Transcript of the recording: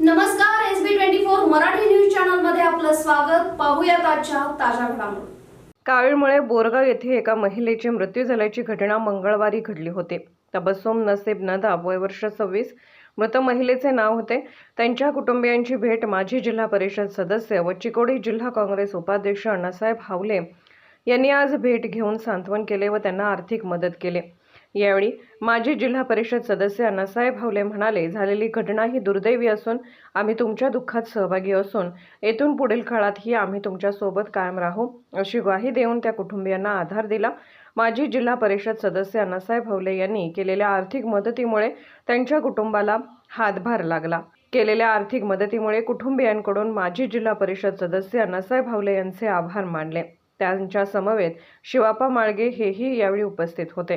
नमस्कार S B twenty four Marathi news चॅनलमध्ये आपलं स्वागत. पाहूया आजच्या ताज्या घडामोडी. कावीळमुळे बोरगाव येथे एका महिलेचे मृत्यू झाल्याची घटना मंगळवारी घडली होती. तबस्सुम नसीब नदा वय वर्ष सव्वीस मृत महिलेचे नाव होते. त्यांच्या कुटुंबियांची भेट माजी जिल्हा परिषद सदस्य व चिकोडी जिल्हा काँग्रेस उपाध्यक्ष अण्णासाहेब हावले यांनी आज भेट घेऊन सांत्वन केले व त्यांना आर्थिक मदत केली. यावेळी माजी जिल्हा परिषद सदस्य अण्णासाहेब हावले म्हणाले झालेली घटना ही दुर्दैवी असून आम्ही तुमच्या दुःखात सहभागी असून येथून पुढील काळातही आम्ही तुमच्यासोबत कायम राहू अशी ग्वाही देऊन त्या कुटुंबियांना आधार दिला. माजी जिल्हा परिषद सदस्य अण्णासाहेब हवले यांनी केलेल्या आर्थिक मदतीमुळे त्यांच्या कुटुंबाला हातभार लागला. केलेल्या आर्थिक मदतीमुळे कुटुंबियांकडून माजी जिल्हा परिषद सदस्य अण्णासाहेब हवले यांचे आभार मानले. त्यांच्या समवेत शिवापा माळगे हेही यावेळी उपस्थित होते.